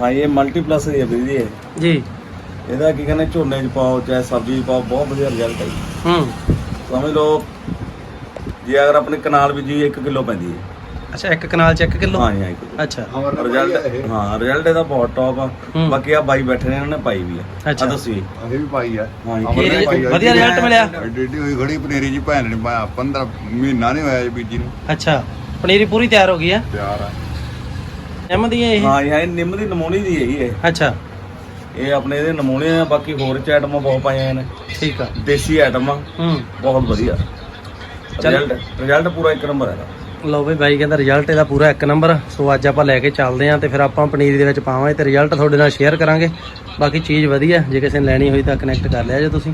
ਹਾਂ ਇਹ ਮਲਟੀਪਲਸ ਹੈ ਵੀਰ ਜੀ ਇਹ। ਜੀ। ਇਹਦਾ ਕੀ ਕਹਿੰਦੇ ਝੋਨੇ 'ਚ ਪਾਓ ਚਾਹੇ ਸਬਜ਼ੀ 'ਚ ਪਾਓ ਬਹੁਤ ਵਧੀਆ ਰਿਜ਼ਲਟ ਹੈ ਜੀ। ਹੂੰ। ਸਮਝ ਲਓ ਜੇ ਅਗਰ ਆਪਣੀ ਕਨਾਲ ਬੀਜੀ 1 ਕਿਲੋ ਪੈਂਦੀ ਹੈ। ਅੱਛਾ ਇੱਕ ਕਨਾਲ ਚ 1 ਕਿਲੋ? ਹਾਂ ਜੀ ਹਾਂ ਇੱਕ ਅੱਛਾ। ਰਿਜ਼ਲਟ ਹਾਂ ਰਿਜ਼ਲਟ ਇਹਦਾ ਬਹੁਤ ਟੌਪ ਆ। ਹੂੰ। ਬਾਕੀ ਆ ਬਾਈ ਬੈਠੇ ਨੇ ਇਹਨਾਂ ਨੇ ਪਾਈ ਵੀ ਆ। ਅੱਛਾ। ਆ ਦੱਸੀ ਅਸੀਂ ਵੀ ਪਾਈ ਆ। ਹਾਂ ਜੀ। ਅਮਰ ਨੇ ਇਹ ਪਾਈ ਆ। ਵਧੀਆ ਰਿਜ਼ਲਟ ਮਿਲਿਆ? ਐਡੀ ਐਡੀ ਹੋਈ ਖੜੀ ਪਨੀਰੀ ਜੀ ਭੈਣ ਨੇ ਪਾਇਆ 15 ਮਹੀਨਾ ਨਹੀਂ ਹੋਇਆ ਜੀ ਬੀਜੀ ਨੂੰ। ਅੱਛਾ ਪਨੀਰੀ ਪੂਰੀ ਤਿਆਰ ਹੋ ਗਈ ਆ? ਤਿਆਰ ਆ। ਨਿੰਮ ਦੀ ਹੈ ਇਹ ਹਾਂ ਇਹ ਨਿੰਮ ਦੀ ਨਮੂਨੀ ਦੀ ਹੈ ਜੀ ਇਹ। ਅੱਛਾ। ਇਹ ਆਪਣੇ ਇਹਦੇ ਨਮੂਨੇ ਆ ਬਾਕੀ ਹੋਰ ਚ ਆਈਟਮਾਂ ਬਹੁਤ ਪਾਈਆਂ ਨੇ। ਠੀਕ ਆ। ਦੇਸੀ ਆਈਟਮਾਂ ਹੂੰ। ਬਹੁਤ ਵਧੀਆ। ਰਿਜ਼ਲਟ ਰਿਜ਼ਲਟ ਪੂਰਾ ਇੱਕ ਨੰਬਰ ਹੈਗਾ। ਲਓ ਬਈ ਬਾਈ ਕਹਿੰਦਾ ਰਿਜ਼ਲਟ ਇਹਦਾ ਪੂਰਾ ਇੱਕ ਨੰਬਰ ਸੋ ਅੱਜ ਆਪਾਂ ਲੈ ਕੇ ਚੱਲਦੇ ਆਂ ਤੇ ਫਿਰ ਆਪਾਂ ਪਨੀਰ ਦੇ ਵਿੱਚ ਪਾਵਾਂਗੇ ਤੇ ਰਿਜ਼ਲਟ ਤੁਹਾਡੇ ਨਾਲ ਸ਼ੇਅਰ ਕਰਾਂਗੇ। ਬਾਕੀ ਚੀਜ਼ ਵਧੀਆ ਜੇ ਕਿਸੇ ਨੇ ਲੈਣੀ ਹੋਈ ਤਾਂ ਕਨੈਕਟ ਕਰ ਲਿਆ ਜੇ ਤੁਸੀਂ।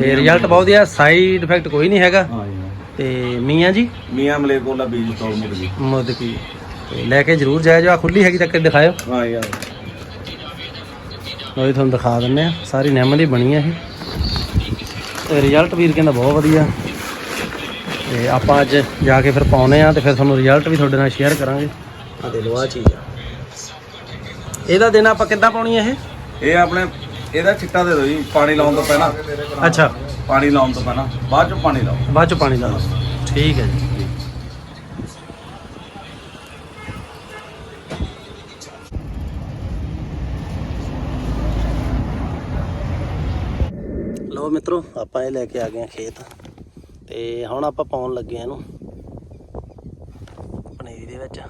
ਤੇ ਰਿਜ਼ਲਟ ਬਹੁਤ ਵਧੀਆ ਸਾਈਡ ਇਫੈਕਟ ਕੋਈ ਨਹੀਂ ਹੈਗਾ। ਤੇ ਮੀਆਂ ਜੀ? ਮੀਆਂ ਮਲੇਕੋਲਾ ਬੀਜ ਮੁੜ ਜੀ ਮੁਦਕੀ ਤੇ ਲੈ ਕੇ ਜਰੂਰ ਜਾਇਓ ਜੋ ਆ ਖੁੱਲੀ ਹੈਗੀ ਤੱਕ ਦਿਖਾਇਓ। ਹਾਂ ਯਾਰ ਜੀ ਤੁਹਾਨੂੰ ਦਿਖਾ ਦਿੰਨੇ ਆ ਸਾਰੀ ਨਿੰਮ ਦੀ ਬਣੀ ਆ ਇਹ। ਤੇ ਰਿਜ਼ਲਟ ਵੀਰ ਕਹਿੰਦਾ ਬਹੁਤ ਵਧੀਆ। ਤੇ ਆਪਾਂ ਅੱਜ ਜਾ ਕੇ ਫਿਰ ਪਾਉਨੇ ਆ ਤੇ ਫਿਰ ਤੁਹਾਨੂੰ ਰਿਜ਼ਲਟ ਵੀ ਤੁਹਾਡੇ ਨਾਲ ਸ਼ੇਅਰ ਕਰਾਂਗੇ। ਆ ਦੇ ਆ ਚੀਜ਼ ਆ। ਇਹਦਾ ਦਿਨ ਆਪਾਂ ਕਿੱਦਾਂ ਪਾਉਣੀ ਆ ਇਹ? ਇਹ ਆਪਣੇ ਇਹਦਾ ਚਿੱਟਾ ਦੇ ਦਿਓ ਜੀ ਪਾਣੀ ਲਾਉਣ ਤੋਂ ਪਹਿਲਾਂ। ਅੱਛਾ। ਪਾਣੀ ਲਾਉਣ ਤੋਂ ਪਹਿਲਾਂ ਬਾਅਦ ਚ ਪਾਣੀ ਲਾਓ। ਬਾਅਦ ਚ ਪਾਣੀ ਲਓ। ਠੀਕ ਹੈ ਜੀ ਲੋ ਮਿੱਤਰੋ, ਆਪਾਂ ਇਹ ਲੈ ਕੇ ਆ ਗਏ ਆ ਖੇਤ। ਤੇ ਹੁਣ ਆਪਾਂ ਪਾਉਣ ਲੱਗੇ ਆ ਇਹਨੂੰ। ਪਨੀਰੀ ਦੇ ਵਿੱਚ।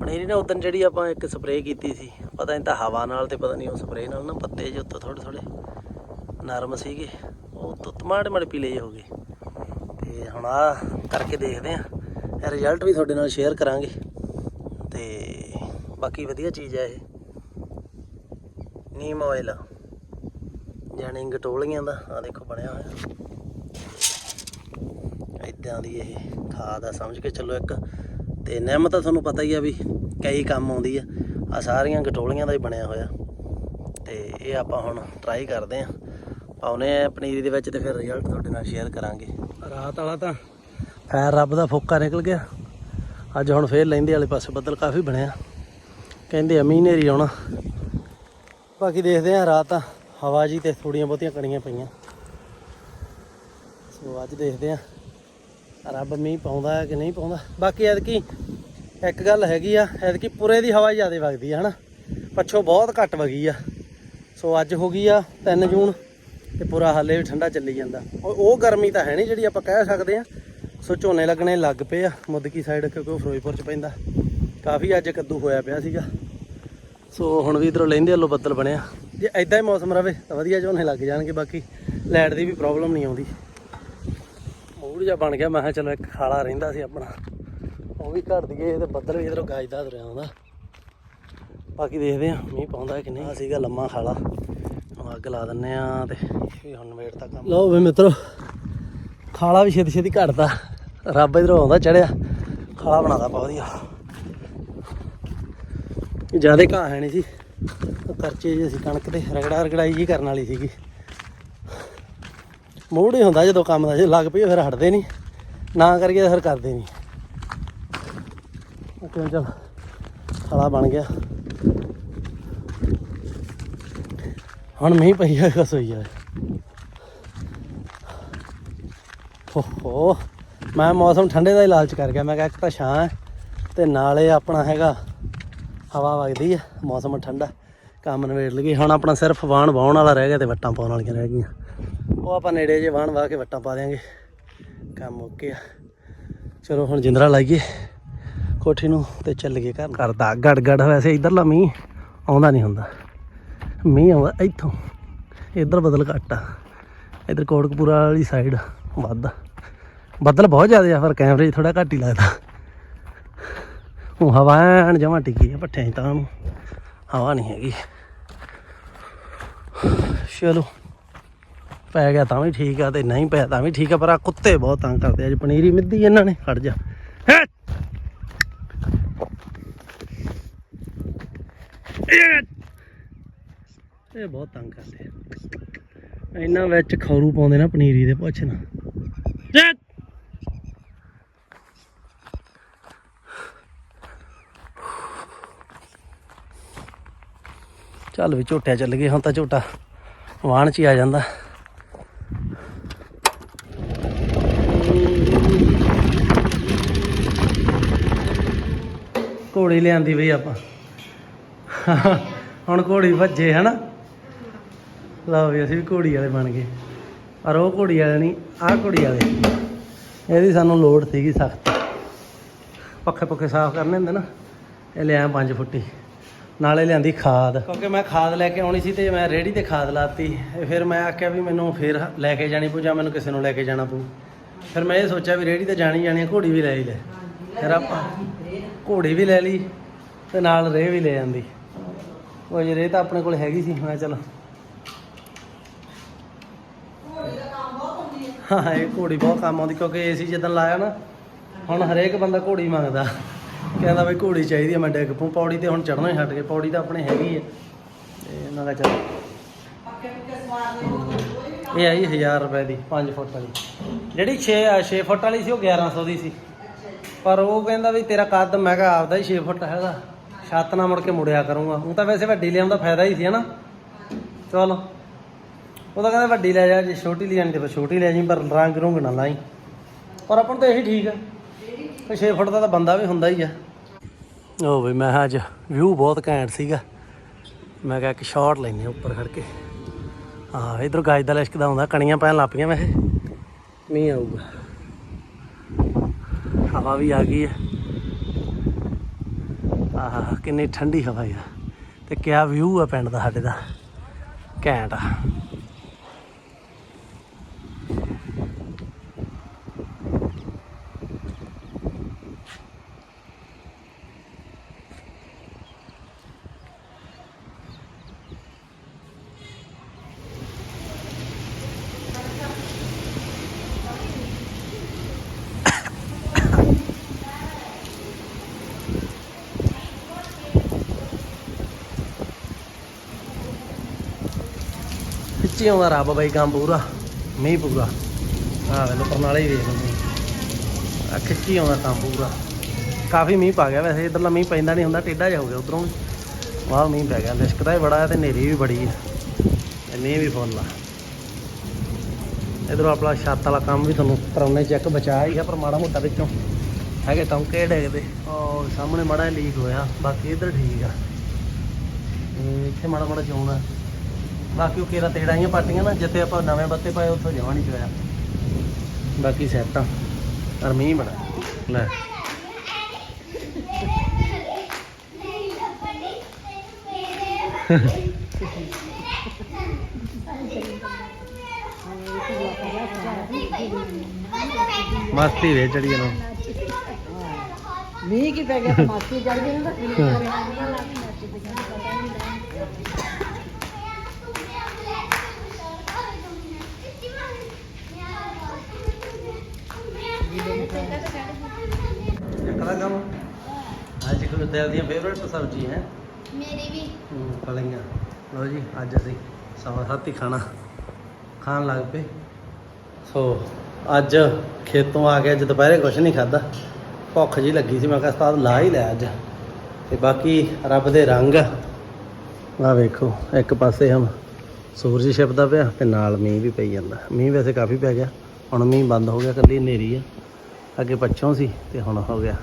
ਪਨੀਰੀ ਨੇ ਉਦੋਂ ਜਿਹੜੀ ਆਪਾਂ ਇੱਕ ਸਪਰੇਅ ਕੀਤੀ ਸੀ, ਪਤਾ ਨਹੀਂ ਤਾਂ ਹਵਾ ਨਾਲ ਤੇ ਪਤਾ ਨਹੀਂ ਉਹ ਸਪਰੇਅ ਨਾਲ ਨਾ ਪੱਤੇ ਜਿਹੇ ਉੱਤੋਂ ਥੋੜੇ ਥੋੜੇ ਨਰਮ ਸੀਗੇ। ਉਹ ਤੋਂ ਮਾੜੇ ਮਾੜੇ ਪੀਲੇ ਜਿਹੇ ਹੋ ਗਏ। ਤੇ ਹੁਣ ਆ ਕਰਕੇ ਦੇਖਦੇ ਆ ਰਿਜ਼ਲਟ ਵੀ ਤੁਹਾਡੇ ਨਾਲ ਸ਼ੇਅਰ ਕਰਾਂਗੇ। ਤੇ ਬਾਕੀ ਵਧੀਆ ਚੀਜ਼ ਹੈ ਇਹ। ਨੀਮ ਆਇਲ ਜਾਣੀ ਗਟੋਲੀਆਂ ਦਾ ਆ ਦੇਖੋ ਬਣਿਆ ਹੋਇਆ। ਇਦਾਂ ਦੀ ਇਹ ਖਾਦ ਆ ਸਮਝ ਕੇ ਚੱਲੋ ਇੱਕ। ਤੇ ਨਿੰਮ ਤਾਂ ਤੁਹਾਨੂੰ ਪਤਾ ਹੀ ਆ ਵੀ ਕਈ ਕੰਮ ਆਉਂਦੀ ਆ। ਆ ਸਾਰੀਆਂ ਗਟੋਲੀਆਂ ਦਾ ਹੀ ਬਣਿਆ ਹੋਇਆ। ਤੇ ਇਹ ਆਪਾਂ ਹੁਣ ਟਰਾਈ ਕਰਦੇ ਆ। ਪਾਉਨੇ ਆ ਪਨੀਰੀ ਦੇ ਵਿੱਚ ਤੇ ਫਿਰ ਰਿਜ਼ਲਟ ਤੁਹਾਡੇ ਨਾਲ ਸ਼ੇਅਰ ਕਰਾਂਗੇ। ਰਾਤ ਵਾਲਾ ਤਾਂ ਖੈਰ ਰੱਬ ਦਾ ਫੋਕਾ ਨਿਕਲ ਗਿਆ। ਅੱਜ ਹੁਣ ਫੇਰ ਲੈਂਦੇ ਵਾਲੇ ਪਾਸੇ ਬੱਦਲ ਕਾਫੀ ਬਣਿਆ। ਕਹਿੰਦੇ ਅਮੀ ਨੇਰੀ ਆਉਣਾ। ਬਾਕੀ ਦੇਖਦੇ ਆ ਰਾਤ ਤਾਂ ਹਵਾ ਜੀ ਤੇ ਥੋੜੀਆਂ ਬਹੁਤੀਆਂ ਕਣੀਆਂ ਪਈਆਂ। ਸੋ ਅੱਜ ਦੇਖਦੇ ਆ ਰੱਬ ਮੀਂਹ ਪਾਉਂਦਾ ਹੈ ਕਿ ਨਹੀਂ ਪਾਉਂਦਾ। ਬਾਕੀ ਐਤਕੀ ਇੱਕ ਗੱਲ ਹੈਗੀ ਆ, ਐਤਕੀ ਪੁਰੇ ਦੀ ਹਵਾ ਜ਼ਿਆਦਾ ਵਗਦੀ ਆ, ਹਨਾ? ਪੱਛੋਂ ਬਹੁਤ ਘੱਟ ਵਗੀ ਆ। ਸੋ ਅੱਜ ਹੋ ਗਈ ਆ 3 ਜੂਨ ਤੇ ਪੂਰਾ ਹਾਲੇ ਵੀ ਠੰਡਾ ਚੱਲੀ ਜਾਂਦਾ। ਉਹ ਉਹ ਗਰਮੀ ਤਾਂ ਹੈ ਨਹੀਂ ਜਿਹੜੀ ਆਪਾਂ ਕਹਿ ਸਕਦੇ ਆ। ਸੋ ਝੋਨੇ ਲੱਗਣੇ ਲੱਗ ਪਏ ਆ, ਮੁੱਦਕੀ ਸਾਈਡ ਕਿਉਂਕਿ ਉਹ ਫਿਰੋਜ਼ਪੁਰ ਚ ਪੈਂਦਾ। ਕਾਫੀ ਅੱਜ ਕੱਦੂ ਹੋਇਆ ਪਿਆ ਸੀਗਾ। ਸੋ ਹੁਣ ਵੀ ਇਧਰੋਂ ਲੈਂਦੇ ਵੱਲੋਂ ਬੱਦਲ ਬਣਿਆ। ਜੇ ਐਦਾਂ ਹੀ ਮੌਸਮ ਰਵੇ ਤਾਂ ਵਧੀਆ ਝੋਨੇ ਲੱਗ ਜਾਣਗੇ, ਬਾਕੀ ਲਾਈਟ ਦੀ ਵੀ ਪ੍ਰੋਬਲਮ ਨਹੀਂ ਆਉਂਦੀ। ਮੂਡ ਜਿਹਾ ਬਣ ਗਿਆ, ਮੈਂ ਕਿਹਾ ਚਲੋ ਇੱਕ ਖਾਲਾ ਰਹਿੰਦਾ ਸੀ ਆਪਣਾ। ਉਹ ਵੀ ਘੜ ਦਈਏ ਤੇ ਬੱਦਲ ਵੀ ਇਧਰੋਂ ਗਾਜਦਾ ਤੁਰਿਆ ਆਉਂਦਾ ਬਾਕੀ ਦੇਖਦੇ ਆ ਮੀਂਹ ਪਾਉਂਦਾ ਕਿ ਨਹੀਂ। ਆ ਸੀਗਾ ਲੰਮਾ ਖਾਲਾ। ਹੁਣ ਅੱਗ ਲਾ ਦਿੰਨੇ ਆ ਤੇ ਵੀ ਹੁਣ ਵੇਟ ਤੱਕ ਲਓ ਵੀ ਮਿੱਤਰੋ, ਖਾਲਾ ਵੀ ਛੇਤੀ ਛੇਤੀ ਘੜਦਾ ਰੱਬ ਇਧਰੋਂ ਆਉਂਦਾ ਚੜਿਆ। ਖਾਲਾ ਬਣਾਦਾ ਬਹੁਤ ਵਧੀਆ। ਜ਼ਿਆਦਾ ਘਾਹ ਹੈ ਨਹੀਂ ਸੀ। ਕਰਚੇ ਜੇ ਅਸੀਂ ਕਣਕ ਦੇ ਰਗੜਾ ਰਗੜਾਈ ਜੀ ਕਰਨ ਵਾਲੀ ਸੀਗੀ। ਮੂਡ ਹੀ ਹੁੰਦਾ ਜਦੋਂ ਕੰਮ ਦਾ, ਜੇ ਲੱਗ ਪਈ ਫਿਰ ਹਟਦੇ ਨਹੀਂ ਨਾ ਕਰੀਏ ਤਾਂ ਫਿਰ ਕਰਦੇ ਨਹੀਂ ਕਿਉਂ ਚਲ ਖਾਲਾ ਬਣ ਗਿਆ। ਹੁਣ ਮੀਂਹ ਪਈ ਹੈ ਕਸ ਆ ਹੈ ਹੋ ਮੈਂ ਮੌਸਮ ਠੰਡੇ ਦਾ ਹੀ ਲਾਲਚ ਕਰ ਗਿਆ। ਮੈਂ ਕਿਹਾ ਇੱਕ ਤਾਂ ਛਾਂ ਹੈ ਤੇ ਨਾਲੇ ਆਪਣਾ ਹੈਗਾ, ਹਵਾ ਵਗਦੀ ਹੈ, ਮੌਸਮ ਠੰਡਾ। ਕੰਮ ਨਵੇੜ ਲਈਏ। ਹੁਣ ਆਪਣਾ ਸਿਰਫ ਵਾਣ ਵਾਉਣ ਵਾਲਾ ਰਹਿ ਗਿਆ ਤੇ ਵੱਟਾਂ ਪਾਉਣ ਵਾਲੀਆਂ ਰਹਿ ਗਈਆਂ। ਉਹ ਆਪਾਂ ਨੇੜੇ ਜੇ ਵਾਣ ਵਾਹ ਕੇ ਵੱਟਾਂ ਪਾ ਦਿਆਂਗੇ। ਕੰਮ ਓਕੇ ਆ। ਚਲੋ, ਹੁਣ ਜਿੰਦਰਾ ਲਾਈਏ ਕੋਠੀ ਨੂੰ ਤੇ ਚੱਲ ਗਏ ਘਰ ਕਰਦਾ ਗੜ ਗੜ ਵੈਸੇ ਇਧਰਲਾ ਮੀਂਹ ਆਉਂਦਾ ਨਹੀਂ ਹੁੰਦਾ। ਮੀਂਹ ਆਉਂਦਾ ਇੱਥੋਂ। ਇੱਧਰ ਬਦਲ ਘੱਟ ਆ। ਇੱਧਰ ਕੋਟਕਪੂਰਾ ਵਾਲੀ ਸਾਈਡ ਵੱਧ ਬੱਦਲ ਬਹੁਤ ਜ਼ਿਆਦਾ ਆ, ਪਰ ਕੈਮਰੇ 'ਚ ਥੋੜਾ ਘੱਟ ਹੀ ਲੱਗਦਾ। ਉਹ ਹਵਾ ਐਨ ਜਮਾਂ ਟਿੱਕੀ ਆ ਪੱਠਿਆਂ 'ਚ ਤਾਂ ਨੂੰ। ਹਵਾ ਨਹੀਂ ਹੈਗੀ। ਚਲੋ, ਪੈ ਗਿਆ ਤਾਂ ਵੀ ਠੀਕ ਆ ਤੇ ਨਹੀਂ ਪਿਆ ਤਾਂ ਵੀ ਠੀਕ ਆ, ਪਰ ਆ ਕੁੱਤੇ ਬਹੁਤ ਤੰਗ ਕਰਦੇ ਅੱਜ ਪਨੀਰੀ ਮਿੱਧੀ ਇਹਨਾਂ ਨੇ, ਖੜ ਜਾ। ਇਹ ਬਹੁਤ ਤੰਗ ਕਰਦੇ ਇਹਨਾਂ ਵਿੱਚ ਖੌਰੂ ਪਾਉਂਦੇ ਨਾ ਪਨੀਰੀ ਦੇ, ਪੁੱਛ ਚੱਲ ਵੀ ਝੋਟਿਆ ਚੱਲ ਗਏ, ਹੁਣ ਤਾਂ ਝੋਟਾ ਵਾਹਣ ਚ ਹੀ ਆ ਜਾਂਦਾ। ਘੋੜੀ ਲਿਆਂਦੀ ਬਈ ਆਪਾਂ। ਹੁਣ ਘੋੜੀ ਭੱਜੇ, ਹਨਾ? ਲਓ ਵੀ ਅਸੀਂ ਵੀ ਘੋੜੀ ਵਾਲੇ ਬਣ ਗਏ। ਪਰ ਉਹ ਘੋੜੀ ਵਾਲੇ ਨਹੀਂ, ਆਹ ਘੋੜੀ ਵਾਲੇ। ਇਹਦੀ ਸਾਨੂੰ ਲੋੜ ਸੀਗੀ ਸਖਤ। ਪੱਖੇ ਪੱਖੇ ਸਾਫ਼ ਕਰਨੇ ਹੁੰਦੇ ਨਾ, ਇਹ ਲਿਆ 5 ਫੁੱਟੀ। ਨਾਲੇ ਲਿਆਂਦੀ ਖਾਦ। ਕਿਉਂਕਿ ਮੈਂ ਖਾਦ ਲੈ ਕੇ ਆਉਣੀ ਸੀ ਤੇ ਮੈਂ ਰੇੜੀ ਤੇ ਖਾਦ ਲਾਤੀ। ਫਿਰ ਮੈਂ ਆਖਿਆ ਵੀ ਮੈਨੂੰ ਫਿਰ ਲੈ ਕੇ ਜਾਣੀ ਪਊ ਜਾਂ ਮੈਨੂੰ ਕਿਸੇ ਨੂੰ ਲੈ ਕੇ ਜਾਣਾ ਪਊ। ਫਿਰ ਮੈਂ ਇਹ ਸੋਚਿਆ ਵੀ ਰੇੜੀ ਤੇ ਜਾਣੀ ਜਾਣੀ ਆ, ਘੋੜੀ ਵੀ ਲੈ ਹੀ ਲੈ। ਫਿਰ ਆਪਾਂ ਘੋੜੀ ਵੀ ਲੈ ਲਈ ਤੇ ਨਾਲ ਰੇਹ ਵੀ ਲੈ ਜਾਂਦੀ ਉਹ ਜੇ ਰੇਹ ਤਾਂ ਆਪਣੇ ਕੋਲ ਹੈਗੀ ਸੀ ਮੈਂ ਚਲ। ਹਾਂ ਇਹ ਘੋੜੀ ਬਹੁਤ ਕੰਮ ਆਉਂਦੀ ਕਿਉਂਕਿ ਏਸੀ ਜਦੋਂ ਲਾਇਆ ਨਾ ਹੁਣ ਹਰੇਕ ਬੰਦਾ ਘੋੜੀ ਮੰਗਦਾ। ਕਹਿੰਦਾ ਬਈ ਘੋੜੀ ਚਾਹੀਦੀ ਆ, ਮੈਂ ਡਿੱਗ ਪਊ। ਪੌੜੀ ਤੇ ਹੁਣ ਚੜਨਾ ਹੀ ਹਟ ਗਏ ਪੌੜੀ ਤਾਂ ਆਪਣੇ ਹੈਗੀ ਹੈ ਤੇ ਇਹਨਾਂ ਦਾ ਚੱਲ। ਇਹ ਆਈ 1000 ਰੁਪਏ ਦੀ 5 ਫੁੱਟ ਵਾਲੀ। ਜਿਹੜੀ 6 6 ਫੁੱਟ ਵਾਲੀ ਸੀ, ਉਹ 1100 ਦੀ ਸੀ। ਪਰ ਉਹ ਕਹਿੰਦਾ ਵੀ ਤੇਰਾ ਕੱਦ, ਮੈਂ ਕਿਹਾ ਆਪਦਾ ਹੀ 6 ਫੁੱਟ ਹੈਗਾ। ਛੱਤ ਨਾ ਮੁੜ ਕੇ ਮੁੜਿਆ ਕਰੂੰਗਾ। ਉਹ ਤਾਂ ਵੈਸੇ ਵੱਡੀ ਲਿਆਉਣ ਦਾ ਫਾਇਦਾ ਹੀ ਸੀ, ਹਨਾ? ਚਲ। ਉਹ ਤਾਂ ਕਹਿੰਦਾ ਵੱਡੀ ਲੈ ਜਾ, ਜੇ ਛੋਟੀ ਲੈ ਜਾਣੀ ਤੇ ਫਿਰ ਛੋਟੀ ਲੈ ਜੀ, ਪਰ ਰੰਗ ਰੁੰਗ ਨਾ ਲਾਈ। ਪਰ ਆਪਾਂ ਨੂੰ ਤਾਂ ਇਹੀ ਠੀਕ ਆ। ਕਿ 6 ਫੁੱਟ ਦਾ ਤਾਂ ਬੰਦਾ ਵੀ ਹੁੰਦਾ ਹੀ ਆ। ਉਹ ਵੀ ਮੈਂ ਕਿਹਾ ਅੱਜ ਵਿਊ ਬਹੁਤ ਘੈਂਟ ਸੀਗਾ। ਮੈਂ ਕਿਹਾ ਇੱਕ ਸ਼ਾਟ ਲੈਨੇ ਉੱਪਰ ਖੜ ਕੇ। ਹਾਂ ਇਧਰ ਗਾਜ ਦਾ ਲਿਸ਼ਕਦਾ ਆਉਂਦਾ, ਕਣੀਆਂ ਪੈਣ ਲੱਪੀਆਂ ਵੈਸੇ। ਮੀਂਹ ਆਊਗਾ। ਹਵਾ ਵੀ ਆ ਗਈ ਹੈ। ਆਹ, ਕਿੰਨੀ ਠੰਡੀ ਹਵਾ ਆ। ਤੇ ਕਿਆ ਵਿਊ ਆ ਪਿੰਡ ਦਾ ਸਾਡੇ ਦਾ। ਘੈਂਟ ਆ। ਖਿੱਚੀ ਆਉਂਦਾ ਰੱਬ ਬਾਈ ਕੰਮ ਪੂਰਾ, ਮੀਂਹ ਪੂਰਾ। ਆ ਵੇਲੋ ਪਰਨਾਲੇ ਹੀ ਵੇਖ ਲਓ ਆ ਖਿੱਚੀ ਆਉਂਦਾ ਕੰਮ ਪੂਰਾ। ਕਾਫੀ ਮੀਂਹ ਪਾ ਗਿਆ ਵੈਸੇ, ਇਧਰਲਾ ਮੀਂਹ ਪੈਂਦਾ ਨਹੀਂ ਹੁੰਦਾ, ਟੇਢਾ ਜਾ ਹੋ ਗਿਆ ਉਧਰੋਂ ਵਾਹ, ਮੀਂਹ ਪੈ ਗਿਆ ਲਿਸ਼ਕਦਾ ਹੀ ਬੜਾ ਹੈ ਤੇ ਨੇਰੀ ਵੀ ਬੜੀ ਹੈ। ਤੇ ਮੀਂਹ ਵੀ ਫੁੱਲ ਆ। ਇਧਰੋਂ ਆਪਣਾ ਛੱਤ ਵਾਲਾ ਕੰਮ ਵੀ ਤੁਹਾਨੂੰ ਕਰਾਉਣੇ, ਚੈੱਕ ਬਚਾ ਹੀ ਹੈ ਪਰ ਮਾੜਾ ਮੋਟਾ ਵਿੱਚੋਂ ਹੈਗੇ ਟੌਂਕੇ ਡੇਗਦੇ ਔਰ ਸਾਹਮਣੇ ਮਾੜਾ ਲੀਕ ਹੋਇਆ, ਬਾਕੀ ਇਧਰ ਠੀਕ ਆ। ਇੱਥੇ ਮਾੜਾ ਮਾੜਾ ਚੋਣ ਬਾਕੀ ਉਹ ਕੇਰਾ ਤੇੜਾਈਆਂ ਪਾਟੀਆਂ ਨਾ ਜਿੱਥੇ ਆਪਾਂ ਨਵੇਂ ਬੱਤੇ ਪਾਏ ਉੱਥੋਂ ਜਮਾ ਨਹੀਂ ਚੋਇਆ। ਬਾਕੀ ਸੈੱਟ ਪਰ ਮੀਂਹ ਬੜਾ ਲੈ। ਮਸਤੀ ਵੇ ਚੜੀ ਜਨਾ ਮੀਂਹ ਕੀ ਪੈ ਗਿਆ? ਤਾਂ ਮਾਸੀ ਚੜ ਗਈ ਨਾ ਤਾਂ ਕਿਲੀ ਕਰੇ ਆਂਦੀਆਂ ਲਾ ਕੇ ਮਾਸੀ ਤੇ ਕਹਿੰਦਾ ਪਤਾ ਨਹੀਂ ਕਦਾ ਕੰਮ ਅੱਜ ਦਿਲ ਦੀਆਂ ਫੇਵਰਟ ਸਬਜ਼ੀ ਹੈ। ਮੇਰੀ ਵੀ। ਫਲੀਆਂ। ਲੋ ਜੀ ਅੱਜ ਅਸੀਂ ਸਵਾ ਸੱਤ ਹੀ ਖਾਣਾ ਖਾਣ ਲੱਗ ਪਏ। ਸੋ ਅੱਜ ਖੇਤੋਂ ਆ ਕੇ ਅੱਜ ਦੁਪਹਿਰੇ ਕੁਝ ਨਹੀਂ ਖਾਦਾ ਭੁੱਖ ਜੀ ਲੱਗੀ ਸੀ ਮੈਂ ਕਿਹਾ ਉਸਤਾਦ ਲਾ ਹੀ ਲੈ ਅੱਜ। ਤੇ ਬਾਕੀ ਰੱਬ ਦੇ ਰੰਗ। ਆ ਵੇਖੋ ਇੱਕ ਪਾਸੇ ਹਮ ਸੂਰਜ ਛਿਪਦਾ ਪਿਆ ਤੇ ਨਾਲ ਮੀਂਹ ਵੀ ਪਈ ਜਾਂਦਾ। ਮੀਂਹ ਵੈਸੇ ਕਾਫੀ ਪੈ ਗਿਆ। ਹੁਣ ਮੀਂਹ ਬੰਦ ਹੋ ਗਿਆ ਕੱਲੀ ਹਨੇਰੀ ਆ। ਅੱਗੇ ਪੱਛੋਂ ਸੀ ਤੇ ਹੁਣ ਹੋ ਗਿਆ।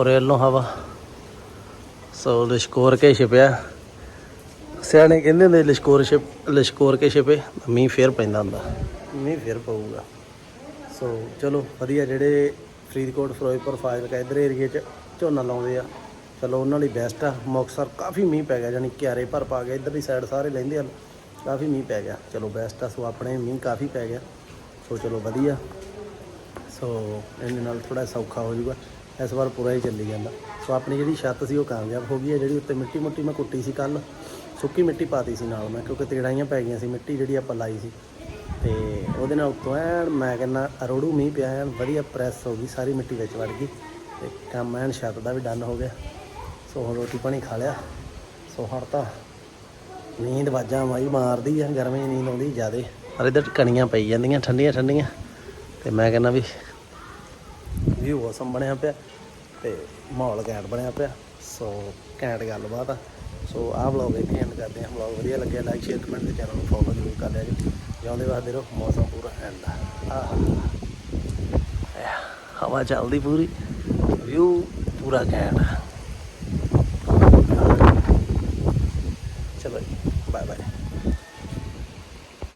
ਔਰ ਇਹਲੋਂ ਹਵਾ। ਸੋ ਲਿਸ਼ਕੋਰ ਕੇ ਛਿਪਿਆ ਸਿਆਣੇ ਕਹਿੰਦੇ ਹੁੰਦੇ ਲਿਸ਼ਕੋਰ ਛਿਪ ਲਿਸ਼ਕੋਰ ਕੇ ਛਿਪੇ ਮੀਂਹ ਫੇਰ ਪੈਂਦਾ ਹੁੰਦਾ। ਮੀਂਹ ਫੇਰ ਪਊਗਾ। ਸੋ ਚਲੋ ਵਧੀਆ ਜਿਹੜੇ ਫਰੀਦਕੋਟ, ਫਿਰੋਜ਼ਪੁਰ, ਫਾਜ਼ਿਲਕਾ ਇਧਰ ਏਰੀਏ 'ਚ ਝੋਨਾ ਲਾਉਂਦੇ ਆ। ਚਲੋ ਉਹਨਾਂ ਲਈ ਬੈਸਟ ਆ। ਮੁਕਤਸਰ ਕਾਫੀ ਮੀਂਹ ਪੈ ਗਿਆ, ਯਾਨੀ ਕਿਆਰੇ ਭਰ ਪਾ ਗਿਆ ਇਧਰਲੀ ਸਾਈਡ ਸਾਰੇ ਲੈਂਦੇ ਆ। ਕਾਫੀ ਮੀਂਹ ਪੈ ਗਿਆ। ਚਲੋ ਬੈਸਟ ਆ। ਸੋ ਆਪਣੇ ਮੀਂਹ ਕਾਫੀ ਪੈ ਗਿਆ। ਸੋ ਚਲੋ ਵਧੀਆ। ਸੋ ਇਹਦੇ ਨਾਲ ਥੋੜਾ ਸੌਖਾ ਹੋ ਜਾਊਗਾ। ਇਸ ਵਾਰ ਪੂਰਾ ਹੀ ਚੱਲੀ ਜਾਂਦਾ। ਸੋ ਆਪਣੀ ਜਿਹੜੀ ਛੱਤ ਸੀ ਉਹ ਕਾਮਯਾਬ ਹੋ ਗਈ ਹੈ, ਜਿਹੜੀ ਉੱਤੇ ਮਿੱਟੀ ਮੁੱਟੀ ਮੈਂ ਕੁੱਟੀ ਸੀ ਕੱਲ ਸੁੱਕੀ ਮਿੱਟੀ ਪਾਤੀ ਸੀ ਨਾਲ ਮੈਂ, ਕਿਉਂਕਿ ਤੇੜਾਈਆਂ ਪੈ ਗਈਆਂ ਸੀ, ਮਿੱਟੀ ਜਿਹੜੀ ਆਪਾਂ ਲਾਈ ਸੀ। ਤੇ ਉਹਦੇ ਨਾਲ ਉੱਤੋਂ ਐਨ ਮੈਂ ਕਹਿੰਦਾ, ਅਰੋੜੂ ਮੀਂਹ ਪਿਆ ਐਨ, ਵਧੀਆ ਪ੍ਰੈਸ ਹੋ ਗਈ, ਸਾਰੀ ਮਿੱਟੀ ਵਿੱਚ ਵੜ ਗਈ। ਤੇ ਕੰਮ ਐਨ ਛੱਤ ਦਾ ਵੀ ਡਨ ਹੋ ਗਿਆ। ਸੋ ਹੁਣ ਰੋਟੀ ਪਾਣੀ ਖਾ ਲਿਆ। ਸੋ ਹੁਣ ਤਾਂ ਨੀਂਦ ਵਾਜਾਂ ਮਾਈ ਮਾਰਦੀ ਆ ਗਰਮੀ ਨੀਂਦ ਆਉਂਦੀ ਜ਼ਿਆਦੇ। ਪਰ ਇੱਧਰ ਕਣੀਆਂ ਪਈ ਜਾਂਦੀਆਂ ਠੰਡੀਆਂ ਠੰਡੀਆਂ ਤੇ ਮੈਂ ਕਹਿੰਦਾ ਵੀ ਵਿਊ ਔਸਮ ਬਣਿਆ ਪਿਆ ਤੇ ਮਾਹੌਲ ਘੈਂਟ ਬਣਿਆ ਪਿਆ। ਸੋ ਘੈਂਟ ਗੱਲਬਾਤ ਆ। ਸੋ ਆਹ ਵਲੌਗ ਇੱਥੇ ਐਂਡ ਕਰਦੇ ਹਾਂ। ਵਲੌਗ ਵਧੀਆ ਲੱਗਿਆ ਲਾਈਕ ਸ਼ੇਅਰ ਕਮੈਂਟ ਤੇ ਚੈਨਲ ਨੂੰ ਫੋਲੋ ਜ਼ਰੂਰ ਕਰ ਲਿਆ ਜੀ ਜਿਉਂਦੇ ਵਾਸਤੇ ਰਹੋ, ਮੌਸਮ ਪੂਰਾ ਐਂਡ ਆ। ਹਵਾ ਚੱਲਦੀ ਪੂਰੀ। ਵਿਊ ਪੂਰਾ ਘੈਂਟ